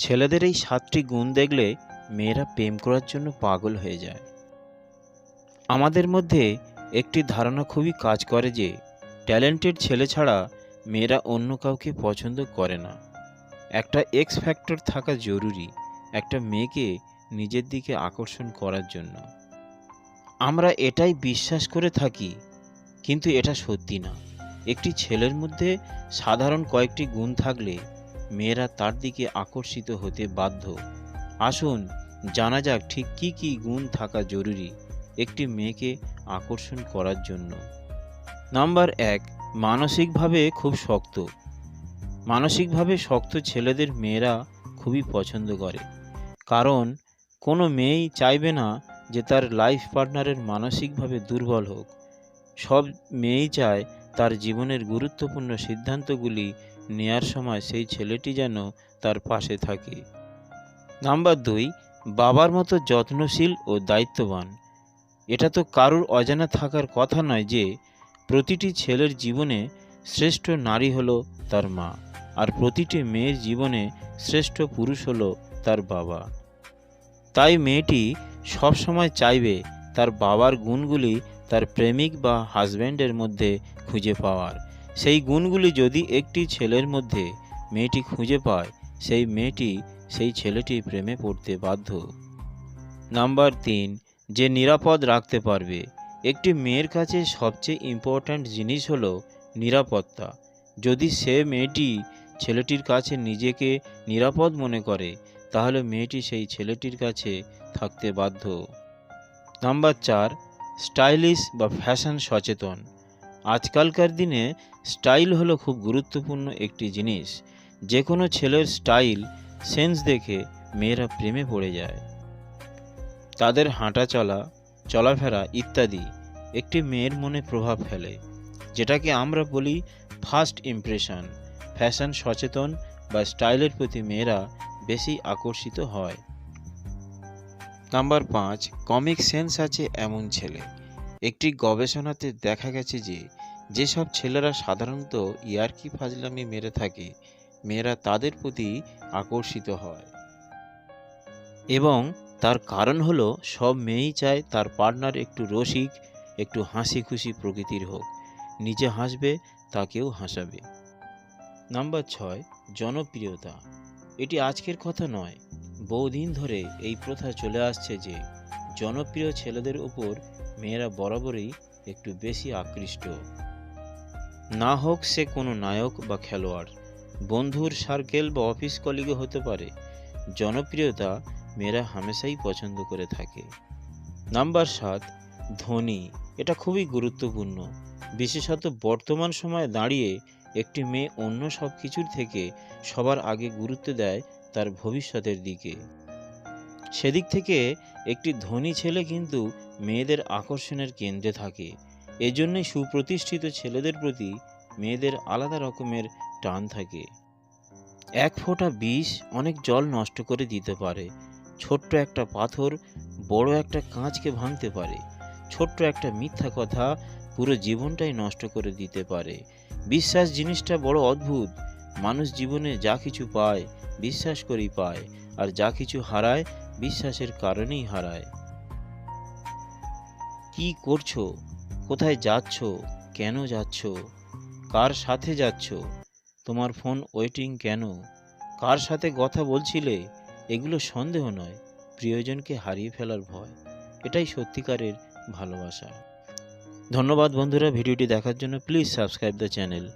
ছেলেদের এই সাতটি গুণ দেখলে মেয়েরা প্রেম করার জন্য পাগল হয়ে যায়। আমাদের মধ্যে একটি ধারণা খুবই কাজ করে যে, ট্যালেন্টেড ছেলে ছাড়া মেয়েরা অন্য কাউকে পছন্দ করে না। একটা এক্স ফ্যাক্টর থাকা জরুরি, একটা মেয়েকে নিজের দিকে আকর্ষণ করার জন্য। আমরা এটাই বিশ্বাস করে থাকি, কিন্তু এটা সত্যি না। একটি ছেলের মধ্যে সাধারণ কয়েকটি গুণ থাকলে মেয়েরা তার দিকে আকর্ষিত হতে বাধ্য। আসুন, জানা যাক ঠিক কী কী গুণ থাকা জরুরি একটি মেয়েকে আকর্ষণ করার জন্য। নাম্বার এক, মানসিকভাবে খুব শক্ত। মানসিকভাবে শক্ত ছেলেদের মেয়েরা খুবই পছন্দ করে। কারণ, কোনো মেয়েই চাইবে না যে তার লাইফ পার্টনারের মানসিকভাবে দুর্বল হোক। সব মেয়েই চায় তার জীবনের গুরুত্বপূর্ণ সিদ্ধান্তগুলি নেয়ার সময় সেই ছেলেটি যেন তার পাশে থাকে। নাম্বার দুই, বাবার মতো যত্নশীল ও দায়িত্ববান। এটা তো কারুর অজানা থাকার কথা নয় যে, প্রতিটি ছেলের জীবনে শ্রেষ্ঠ নারী হলো তার মা, আর প্রতিটি মেয়ের জীবনে শ্রেষ্ঠ পুরুষ হলো তার বাবা। তাই মেয়েটি সবসময় চাইবে তার বাবার গুণগুলি তার প্রেমিক বা হাজব্যান্ডের মধ্যে খুঁজে পাওয়ার। সেই গুণগুলি যদি একটি ছেলের মধ্যে মেয়েটি খুঁজে পায়, সেই মেয়েটি সেই ছেলেটি প্রেমে পড়তে বাধ্য। নাম্বার তিন, যে নিরাপদ রাখতে পারবে। একটি মেয়ের কাছে সবচেয়ে ইম্পর্ট্যান্ট জিনিস হলো নিরাপত্তা। যদি সে মেয়েটি ছেলেটির কাছে নিজেকে নিরাপদ মনে করে, তাহলে মেয়েটি সেই ছেলেটির কাছে থাকতে বাধ্য। নাম্বার চার, স্টাইলিশ বা ফ্যাশন সচেতন। আজকালকার দিনে স্টাইল হলো খুব গুরুত্বপূর্ণ একটি জিনিস। যে কোনো ছেলের স্টাইল, সেন্স দেখে মেয়েরা প্রেমে পড়ে যায়। তাদের হাঁটা চলা, চলাফেরা ইত্যাদি একটি মেয়ের মনে প্রভাব ফেলে, যেটাকে আমরা বলি ফার্স্ট ইমপ্রেশন। ফ্যাশন সচেতন বা স্টাইলের প্রতি মেয়েরা বেশি আকর্ষিত হয়। নাম্বার পাঁচ, কমিক সেন্স আছে এমন ছেলে। একটি গবেষণাতে দেখা গেছে যে, যেসব ছেলেরা সাধারণত ইয়ার্কি ফাজলামি মেরে থাকে, মেয়েরা তাদের প্রতি আকর্ষিত হয়। এবং তার কারণ হলো, সব মেয়েই চায় তার পার্টনার একটু রসিক, একটু হাসি খুশি প্রকৃতির হোক। নিজে হাসবে, তাকেও হাসাবে। নাম্বার ছয়, জনপ্রিয়তা। এটি আজকের কথা নয়। বহুদিন ধরে এই প্রথা চলে আসছে যে, জনপ্রিয় ছেলেদের ওপর মেয়েরা বরাবরই একটু বেশি আকৃষ্ট। না হোক সে কোনো নায়ক বা খেলোয়াড়, বন্ধুর সার্কেল বা অফিস কলিগও হতে পারে। জনপ্রিয়তা মেয়েরা হামেশাই পছন্দ করে থাকে। নাম্বার সাত, ধনী। এটা খুবই গুরুত্বপূর্ণ। বিশেষত বর্তমান সময়ে দাঁড়িয়ে একটি মেয়ে অন্য সব কিছুর থেকে সবার আগে গুরুত্ব দেয় তার ভবিষ্যতের দিকে। সেদিক থেকে একটি ধনী ছেলে কিন্তু মেয়েদের আকর্ষণের কেন্দ্রে থাকে। এজন্যই সুপ্রতিষ্ঠিত ছেলেদের প্রতি মেয়েদের আলাদা রকমের টান থাকে। এক ফোঁটা বিষ অনেক জল নষ্ট করে দিতে পারে। ছোট্ট একটা পাথর বড় একটা কাঁচকে ভাঙতে পারে। ছোট্ট একটা মিথ্যা কথা পুরো জীবনটাই নষ্ট করে দিতে পারে। বিশ্বাস জিনিসটা বড় অদ্ভুত। মানুষ জীবনে যা কিছু পায়, বিশ্বাস করেই পায়। আর যা কিছু হারায়, বিশ্বাসের কারণেই হারায়। কি করছ? কোথায় যাচ্ছ? কেন যাচ্ছ? কার সাথে যাচ্ছ? তোমার ফোন ওয়েটিং কেন? কার সাথে কথা বলছিলে? এগুলো সন্দেহ নয়, প্রিয়জনকে হারিয়ে ফেলার ভয়। এটাই সত্যিকারের ভালোবাসা। ধন্যবাদ বন্ধুরা, ভিডিওটি দেখার জন্য প্লিজ সাবস্ক্রাইব দ্য চ্যানেল।